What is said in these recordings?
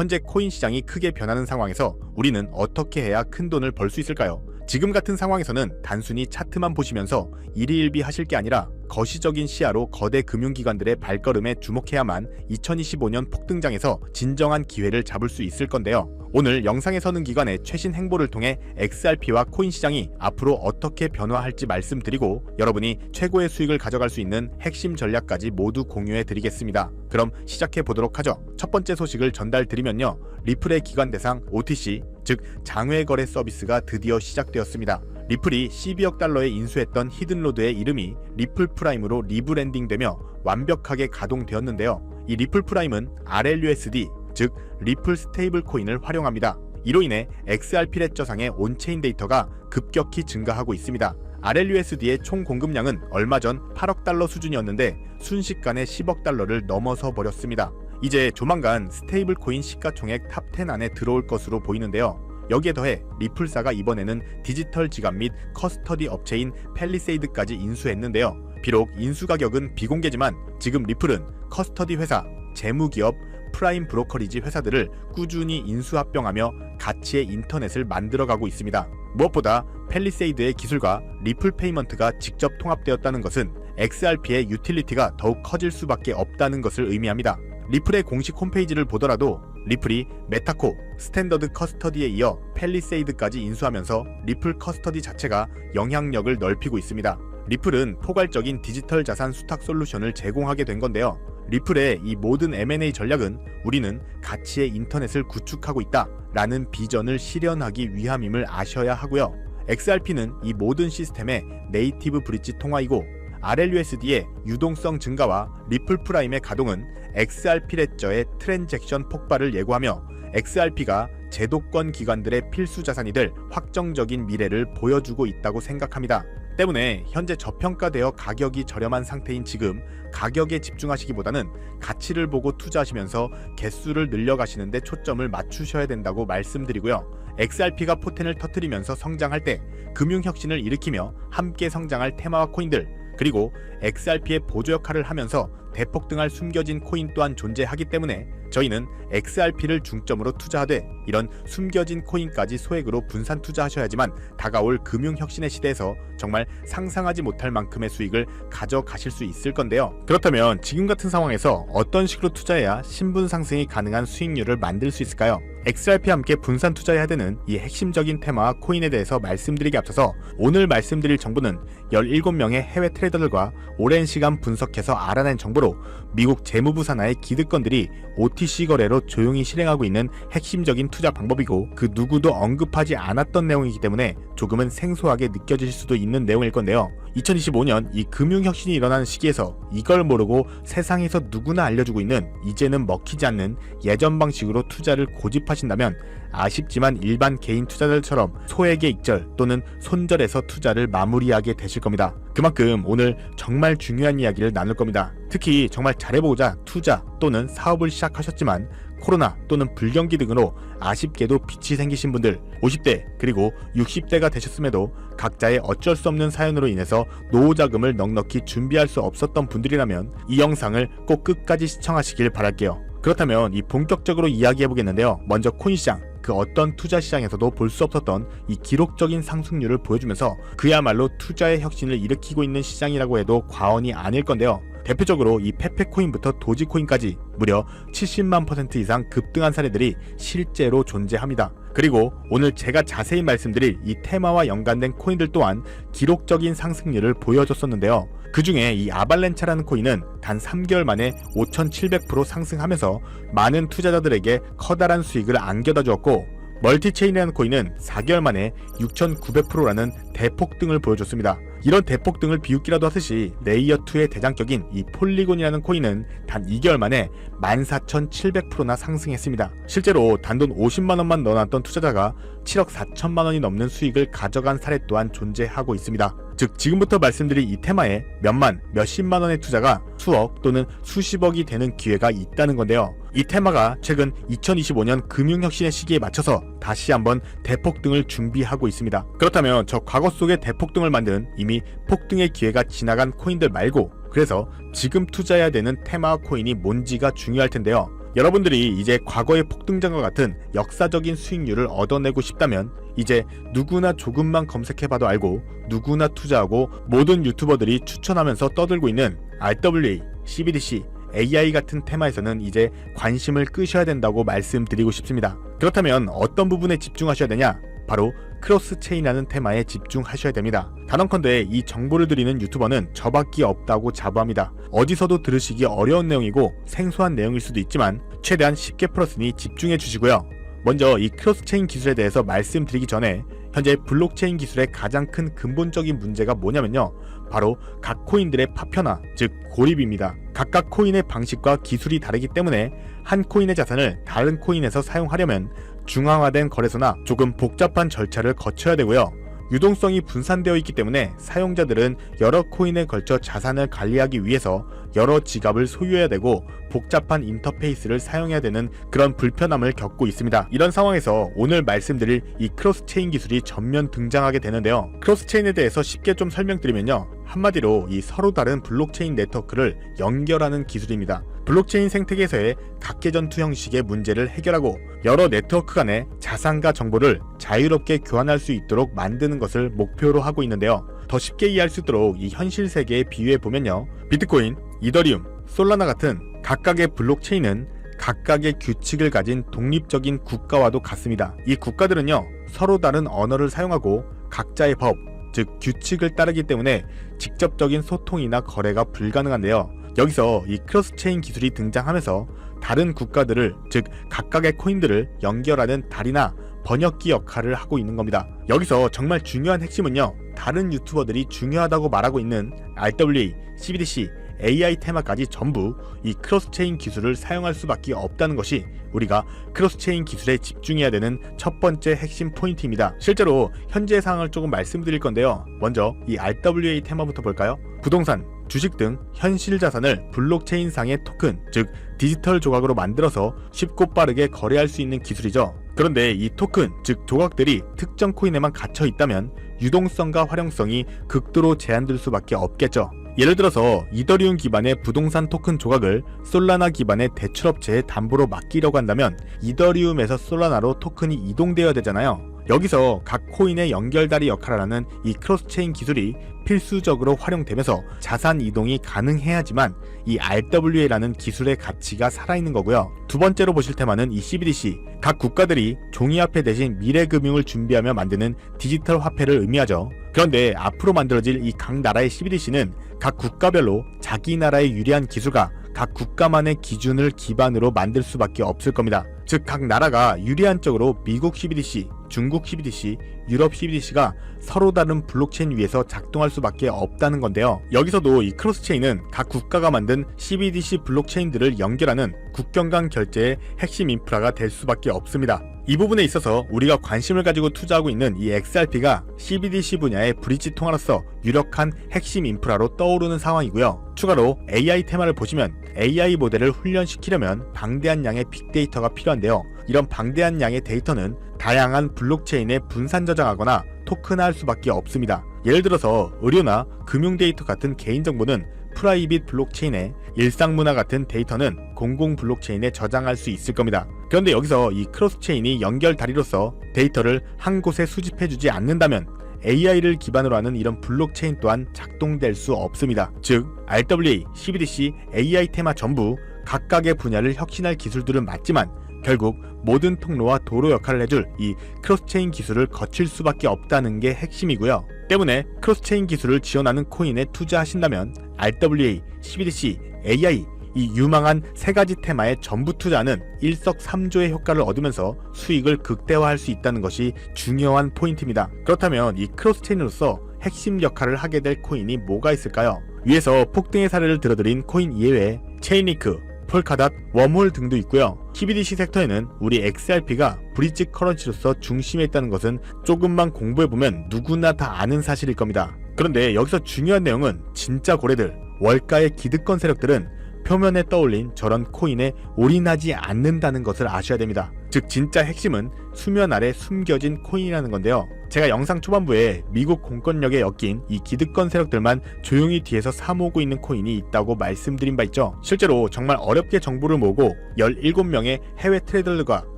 현재 코인 시장이 크게 변하는 상황에서 우리는 어떻게 해야 큰 돈을 벌 수 있을까요? 지금 같은 상황에서는 단순히 차트만 보시면서 일희일비 하실 게 아니라 거시적인 시야로 거대 금융기관들의 발걸음에 주목해야만 2025년 폭등장에서 진정한 기회를 잡을 수 있을 건데요. 오늘 영상에 서는 기관의 최신 행보를 통해 XRP와 코인 시장이 앞으로 어떻게 변화할지 말씀드리고 여러분이 최고의 수익을 가져갈 수 있는 핵심 전략까지 모두 공유해 드리겠습니다. 그럼 시작해 보도록 하죠. 첫 번째 소식을 전달 드리면요. 리플의 기관 대상 OTC, 즉 장외 거래 서비스가 드디어 시작되었습니다. 리플이 12억 달러에 인수했던 히든로드의 이름이 리플 프라임으로 리브랜딩되며 완벽하게 가동되었는데요. 이 리플 프라임은 RLUSD, 즉 리플 스테이블 코인을 활용합니다. 이로 인해 XRP 렛 저상의 온체인 데이터가 급격히 증가하고 있습니다. RLUSD의 총 공급량은 얼마 전 8억 달러 수준이었는데 순식간에 10억 달러를 넘어서 버렸습니다. 이제 조만간 스테이블 코인 시가총액 탑 10 안에 들어올 것으로 보이는데요. 여기에 더해 리플사가 이번에는 디지털 지갑 및 커스터디 업체인 펠리세이드까지 인수했는데요. 비록 인수 가격은 비공개지만 지금 리플은 커스터디 회사, 재무기업, 프라임 브로커리지 회사들을 꾸준히 인수합병하며 가치의 인터넷을 만들어가고 있습니다. 무엇보다 펠리세이드의 기술과 리플 페이먼트가 직접 통합되었다는 것은 XRP의 유틸리티가 더욱 커질 수밖에 없다는 것을 의미합니다. 리플의 공식 홈페이지를 보더라도 리플이 메타코, 스탠더드 커스터디에 이어 펠리세이드까지 인수하면서 리플 커스터디 자체가 영향력을 넓히고 있습니다. 리플은 포괄적인 디지털 자산 수탁 솔루션을 제공하게 된 건데요. 리플의 이 모든 M&A 전략은 우리는 가치의 인터넷을 구축하고 있다 라는 비전을 실현하기 위함임을 아셔야 하고요. XRP는 이 모든 시스템의 네이티브 브릿지 통화이고 RLUSD의 유동성 증가와 리플 프라임의 가동은 XRP 레저의 트랜잭션 폭발을 예고하며 XRP가 제도권 기관들의 필수 자산이 될 확정적인 미래를 보여주고 있다고 생각합니다. 때문에 현재 저평가되어 가격이 저렴한 상태인 지금 가격에 집중하시기보다는 가치를 보고 투자하시면서 개수를 늘려가시는데 초점을 맞추셔야 된다고 말씀드리고요. XRP가 포텐을 터트리면서 성장할 때 금융혁신을 일으키며 함께 성장할 테마와 코인들 그리고 XRP의 보조 역할을 하면서 대폭 등할 숨겨진 코인 또한 존재하기 때문에 저희는 XRP를 중점으로 투자하되 이런 숨겨진 코인까지 소액으로 분산 투자하셔야지만 다가올 금융혁신의 시대에서 정말 상상하지 못할 만큼의 수익을 가져가실 수 있을 건데요. 그렇다면 지금 같은 상황에서 어떤 식으로 투자해야 신분 상승이 가능한 수익률을 만들 수 있을까요? XRP와 함께 분산 투자해야 되는 이 핵심적인 테마와 코인에 대해서 말씀드리기 앞서서 오늘 말씀드릴 정보는 17명의 해외 트레이더들과 오랜 시간 분석해서 알아낸 정보 로 미국 재무부 산하의 기득권들이 OTC 거래로 조용히 실행하고 있는 핵심적인 투자 방법이고 그 누구도 언급하지 않았던 내용이기 때문에 조금은 생소하게 느껴지실 수도 있는 내용일 건데요. 2025년 이 금융혁신이 일어나는 시기에서 이걸 모르고 세상에서 누구나 알려주고 있는 이제는 먹히지 않는 예전 방식으로 투자를 고집하신다면 아쉽지만 일반 개인 투자자들처럼 소액의 익절 또는 손절해서 투자를 마무리하게 되실 겁니다. 그만큼 오늘 정말 중요한 이야기를 나눌 겁니다. 특히 정말 잘해보고자 투자 또는 사업을 시작하셨지만 코로나 또는 불경기 등으로 아쉽게도 빚이 생기신 분들 50대 그리고 60대가 되셨음에도 각자의 어쩔 수 없는 사연으로 인해서 노후 자금을 넉넉히 준비할 수 없었던 분들이라면 이 영상을 꼭 끝까지 시청하시길 바랄게요. 그렇다면 이 본격적으로 이야기해 보겠는데요. 먼저 코인 시장 그 어떤 투자 시장에서도 볼 수 없었던 이 기록적인 상승률을 보여주면서 그야말로 투자의 혁신을 일으키고 있는 시장이라고 해도 과언이 아닐 건데요. 대표적으로 이 페페코인부터 도지코인까지 무려 70만 퍼센트 이상 급등한 사례들이 실제로 존재합니다. 그리고 오늘 제가 자세히 말씀드릴 이 테마와 연관된 코인들 또한 기록적인 상승률을 보여줬었는데요. 그 중에 이 아발렌차라는 코인은 단 3개월 만에 5,700% 상승하면서 많은 투자자들에게 커다란 수익을 안겨다 주었고 멀티체인이라는 코인은 4개월 만에 6,900%라는 대폭등을 보여줬습니다. 이런 대폭 등을 비웃기라도 하듯이 레이어2의 대장격인 이 폴리곤이라는 코인은 단 2개월 만에 14,700%나 상승했습니다. 실제로 단돈 50만원만 넣어놨던 투자자가 7억 4천만원이 넘는 수익을 가져간 사례 또한 존재하고 있습니다. 즉 지금부터 말씀드릴 이 테마에 몇만, 몇십만 원의 투자가 수억 또는 수십억이 되는 기회가 있다는 건데요. 이 테마가 최근 2025년 금융혁신의 시기에 맞춰서 다시 한번 대폭등을 준비하고 있습니다. 그렇다면 저 과거 속의 대폭등을 만든 이미 폭등의 기회가 지나간 코인들 말고 그래서 지금 투자해야 되는 테마 코인이 뭔지가 중요할 텐데요. 여러분들이 이제 과거의 폭등장과 같은 역사적인 수익률을 얻어내고 싶다면 이제 누구나 조금만 검색해봐도 알고 누구나 투자하고 모든 유튜버들이 추천하면서 떠들고 있는 RWA, CBDC, AI 같은 테마에서는 이제 관심을 끄셔야 된다고 말씀드리고 싶습니다. 그렇다면 어떤 부분에 집중하셔야 되냐? 바로 크로스 체인이라는 테마에 집중하셔야 됩니다. 단언컨대 이 정보를 드리는 유튜버는 저밖에 없다고 자부합니다. 어디서도 들으시기 어려운 내용이고 생소한 내용일 수도 있지만 최대한 쉽게 풀었으니 집중해 주시고요. 먼저 이 크로스 체인 기술에 대해서 말씀드리기 전에 현재 블록체인 기술의 가장 큰 근본적인 문제가 뭐냐면요. 바로 각 코인들의 파편화, 즉 고립입니다. 각각 코인의 방식과 기술이 다르기 때문에 한 코인의 자산을 다른 코인에서 사용하려면 중앙화된 거래소나 조금 복잡한 절차를 거쳐야 되고요. 유동성이 분산되어 있기 때문에 사용자들은 여러 코인에 걸쳐 자산을 관리하기 위해서 여러 지갑을 소유해야 되고 복잡한 인터페이스를 사용해야 되는 그런 불편함을 겪고 있습니다. 이런 상황에서 오늘 말씀드릴 이 크로스체인 기술이 전면 등장하게 되는데요. 크로스체인에 대해서 쉽게 좀 설명드리면요. 한마디로 이 서로 다른 블록체인 네트워크를 연결하는 기술입니다. 블록체인 생태계에서의 각계전투 형식의 문제를 해결하고 여러 네트워크 간의 자산과 정보를 자유롭게 교환할 수 있도록 만드는 것을 목표로 하고 있는데요. 더 쉽게 이해할 수 있도록 이 현실 세계에 비유해 보면요. 비트코인, 이더리움, 솔라나 같은 각각의 블록체인은 각각의 규칙을 가진 독립적인 국가와도 같습니다. 이 국가들은요, 서로 다른 언어를 사용하고 각자의 법, 즉 규칙을 따르기 때문에 직접적인 소통이나 거래가 불가능한데요. 여기서 이 크로스체인 기술이 등장하면서 다른 국가들을 즉 각각의 코인들을 연결하는 다리나 번역기 역할을 하고 있는 겁니다. 여기서 정말 중요한 핵심은요. 다른 유튜버들이 중요하다고 말하고 있는 RWA, CBDC, AI 테마까지 전부 이 크로스체인 기술을 사용할 수밖에 없다는 것이 우리가 크로스체인 기술에 집중해야 되는 첫 번째 핵심 포인트입니다. 실제로 현재 상황을 조금 말씀드릴 건데요. 먼저 이 RWA 테마부터 볼까요? 부동산, 주식 등 현실 자산을 블록체인상의 토큰, 즉 디지털 조각으로 만들어서 쉽고 빠르게 거래할 수 있는 기술이죠. 그런데 이 토큰, 즉 조각들이 특정 코인에만 갇혀 있다면 유동성과 활용성이 극도로 제한될 수밖에 없겠죠. 예를 들어서 이더리움 기반의 부동산 토큰 조각을 솔라나 기반의 대출업체에 담보로 맡기려고 한다면 이더리움에서 솔라나로 토큰이 이동되어야 되잖아요. 여기서 각 코인의 연결다리 역할을 하는 이 크로스체인 기술이 필수적으로 활용되면서 자산 이동이 가능해야지만 이 RWA라는 기술의 가치가 살아있는 거고요. 두 번째로 보실 테마는 이 CBDC. 각 국가들이 종이화폐 대신 미래금융을 준비하며 만드는 디지털 화폐를 의미하죠. 그런데 앞으로 만들어질 이 각 나라의 CBDC는 각 국가별로 자기 나라의 유리한 기술과 각 국가만의 기준을 기반으로 만들 수밖에 없을 겁니다. 즉 각 나라가 유리한 쪽으로 미국 CBDC, 중국 CBDC, 유럽 CBDC가 서로 다른 블록체인 위에서 작동할 수밖에 없다는 건데요. 여기서도 이 크로스체인은 각 국가가 만든 CBDC 블록체인들을 연결하는 국경 간 결제의 핵심 인프라가 될 수밖에 없습니다. 이 부분에 있어서 우리가 관심을 가지고 투자하고 있는 이 XRP가 CBDC 분야의 브릿지 통화로서 유력한 핵심 인프라로 떠오르는 상황이고요. 추가로 AI 테마를 보시면 AI 모델을 훈련시키려면 방대한 양의 빅데이터가 필요한데요. 이런 방대한 양의 데이터는 다양한 블록체인에 분산 저장하거나 토큰화할 수밖에 없습니다. 예를 들어서 의료나 금융 데이터 같은 개인정보는 프라이빗 블록체인에 일상 문화 같은 데이터는 공공 블록체인에 저장할 수 있을 겁니다. 그런데 여기서 이 크로스체인이 연결 다리로서 데이터를 한 곳에 수집해주지 않는다면 AI를 기반으로 하는 이런 블록체인 또한 작동될 수 없습니다. 즉, RWA, CBDC, AI 테마 전부 각각의 분야를 혁신할 기술들은 맞지만 결국 모든 통로와 도로 역할을 해줄 이 크로스체인 기술을 거칠 수밖에 없다는 게 핵심이고요. 때문에 크로스체인 기술을 지원하는 코인에 투자하신다면 RWA, CBDC, AI 이 유망한 세 가지 테마에 전부 투자는 일석삼조의 효과를 얻으면서 수익을 극대화할 수 있다는 것이 중요한 포인트입니다. 그렇다면 이 크로스체인으로서 핵심 역할을 하게 될 코인이 뭐가 있을까요? 위에서 폭등의 사례를 들어드린 코인 이외에 체인리크, 폴카닷, 웜홀 등도 있고요. CBDC 섹터에는 우리 XRP가 브릿지 커런시로서 중심에 있다는 것은 조금만 공부해보면 누구나 다 아는 사실일 겁니다. 그런데 여기서 중요한 내용은 진짜 고래들, 월가의 기득권 세력들은 표면에 떠올린 저런 코인에 올인하지 않는다는 것을 아셔야 됩니다. 즉 진짜 핵심은 수면 아래 숨겨진 코인이라는 건데요. 제가 영상 초반부에 미국 공권력에 엮인 이 기득권 세력들만 조용히 뒤에서 사모으고 있는 코인이 있다고 말씀드린 바 있죠. 실제로 정말 어렵게 정보를 모으고 17명의 해외 트레이더들과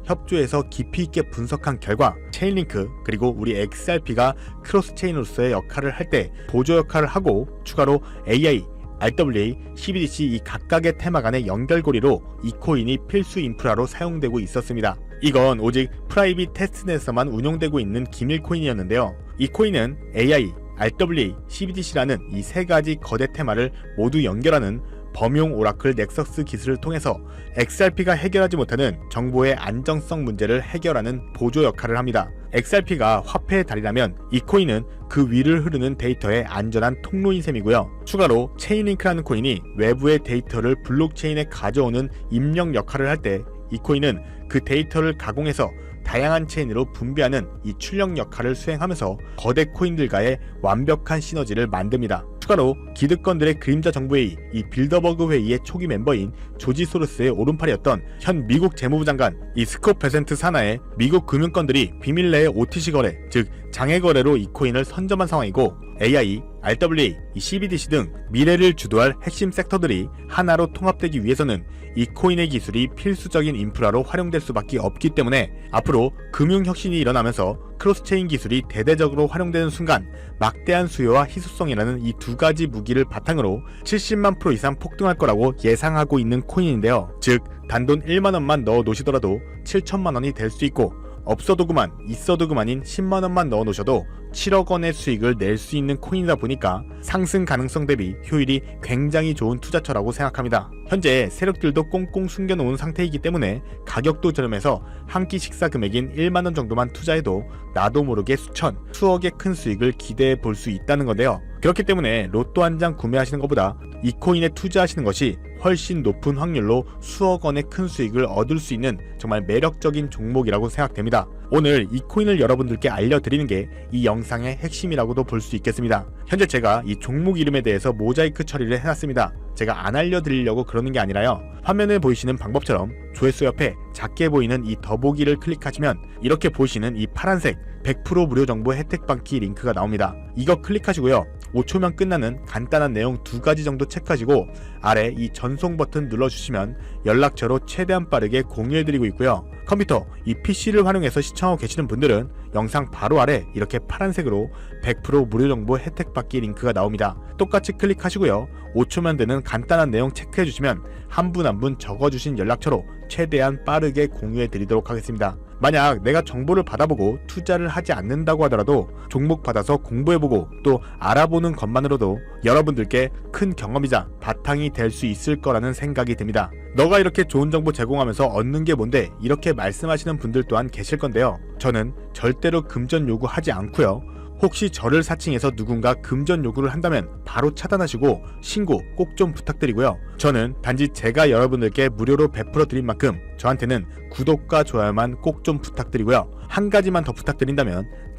협조해서 깊이 있게 분석한 결과 체인링크 그리고 우리 XRP가 크로스 체인으로서의 역할을 할 때 보조 역할을 하고 추가로 AI RWA, CBDC 이 각각의 테마 간의 연결고리로 이 코인이 필수 인프라로 사용되고 있었습니다. 이건 오직 프라이빗 테스트넷에서만 운용되고 있는 기밀 코인이었는데요. 이 코인은 AI, RWA, CBDC라는 이 세 가지 거대 테마를 모두 연결하는 범용 오라클 넥서스 기술을 통해서 XRP가 해결하지 못하는 정보의 안정성 문제를 해결하는 보조 역할을 합니다. XRP가 화폐의 달이라면 이 코인은 그 위를 흐르는 데이터의 안전한 통로인 셈이고요. 추가로 체인링크라는 코인이 외부의 데이터를 블록체인에 가져오는 입력 역할을 할 때 이 코인은 그 데이터를 가공해서 다양한 체인으로 분배하는 이 출력 역할을 수행하면서 거대 코인들과의 완벽한 시너지를 만듭니다. 추가로 기득권들의 그림자 정부회의, 이 빌더버그 회의의 초기 멤버인 조지 소로스의 오른팔이었던 현 미국 재무부 장관 이 스콧 베센트 산하의 미국 금융권들이 비밀 내의 OTC 거래, 즉 장애 거래로 이 코인을 선점한 상황이고 AI, RWA, 이 CBDC 등 미래를 주도할 핵심 섹터들이 하나로 통합되기 위해서는 이 코인의 기술이 필수적인 인프라로 활용될 수밖에 없기 때문에 앞으로 금융 혁신이 일어나면서 크로스체인 기술이 대대적으로 활용되는 순간 막대한 수요와 희소성이라는 이 두 가지 무기를 바탕으로 70만 프로 이상 폭등할 거라고 예상하고 있는 코인인데요. 즉 단돈 1만 원만 넣어 놓으시더라도 7천만 원이 될 수 있고 없어도 그만 있어도 그만인 10만 원만 넣어 놓으셔도 7억 원의 수익을 낼 수 있는 코인이다 보니까 상승 가능성 대비 효율이 굉장히 좋은 투자처라고 생각합니다. 현재 세력들도 꽁꽁 숨겨놓은 상태이기 때문에 가격도 저렴해서 한 끼 식사 금액인 1만 원 정도만 투자해도 나도 모르게 수천, 수억의 큰 수익을 기대해 볼 수 있다는 건데요. 그렇기 때문에 로또 한 장 구매하시는 것보다 이 코인에 투자하시는 것이 훨씬 높은 확률로 수억 원의 큰 수익을 얻을 수 있는 정말 매력적인 종목이라고 생각됩니다. 오늘 이 코인을 여러분들께 알려드리는 게 이 영상의 핵심이라고도 볼 수 있겠습니다. 현재 제가 이 종목 이름에 대해서 모자이크 처리를 해놨습니다. 제가 안 알려드리려고 그러는 게 아니라요. 화면에 보이시는 방법처럼 조회수 옆에 작게 보이는 이 더보기를 클릭하시면 이렇게 보시는 이 파란색 100% 무료 정보 혜택 받기 링크가 나옵니다. 이거 클릭하시고요. 5초면 끝나는 간단한 내용 두 가지 정도 체크하시고 아래 이 전송 버튼 눌러주시면 연락처로 최대한 빠르게 공유해드리고 있고요. 컴퓨터, 이 PC를 활용해서 시청하고 계시는 분들은 영상 바로 아래 이렇게 파란색으로 100% 무료 정보 혜택 받기 링크가 나옵니다. 똑같이 클릭하시고요. 5초면 되는 간단한 내용 체크해 주시면 한분 한분 적어주신 연락처로 최대한 빠르게 공유해 드리도록 하겠습니다. 만약 내가 정보를 받아보고 투자를 하지 않는다고 하더라도 종목 받아서 공부해보고 또 알아보는 것만으로도 여러분들께 큰 경험이자 바탕이 될 수 있을 거라는 생각이 듭니다. 너가 이렇게 좋은 정보 제공하면서 얻는 게 뭔데 이렇게 말씀하시는 분들 또한 계실 건데요. 저는 절대로 금전 요구하지 않고요. 혹시 저를 사칭해서 누군가 금전 요구를 한다면 바로 차단하시고 신고 꼭 좀 부탁드리고요. 저는 단지 제가 여러분들께 무료로 베풀어 드린 만큼 저한테는 구독과 좋아요만 꼭 좀 부탁드리고요. 한 가지만 더 부탁드린다면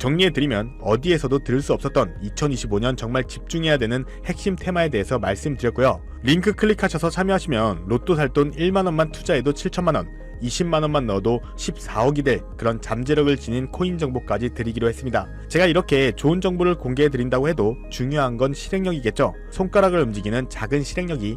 정리해드리면 어디에서도 들을 수 없었던 2025년 정말 집중해야 되는 핵심 테마에 대해서 말씀드렸고요. 링크 클릭하셔서 참여하시면 로또 살 돈 1만원만 투자해도 7천만원, 20만원만 넣어도 14억이 될 그런 잠재력을 지닌 코인 정보까지 드리기로 했습니다. 제가 이렇게 좋은 정보를 공개해 드린다고 해도 중요한 건 실행력이겠죠. 손가락을 움직이는 작은 실행력이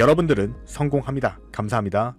여러분들은 성공합니다. 감사합니다.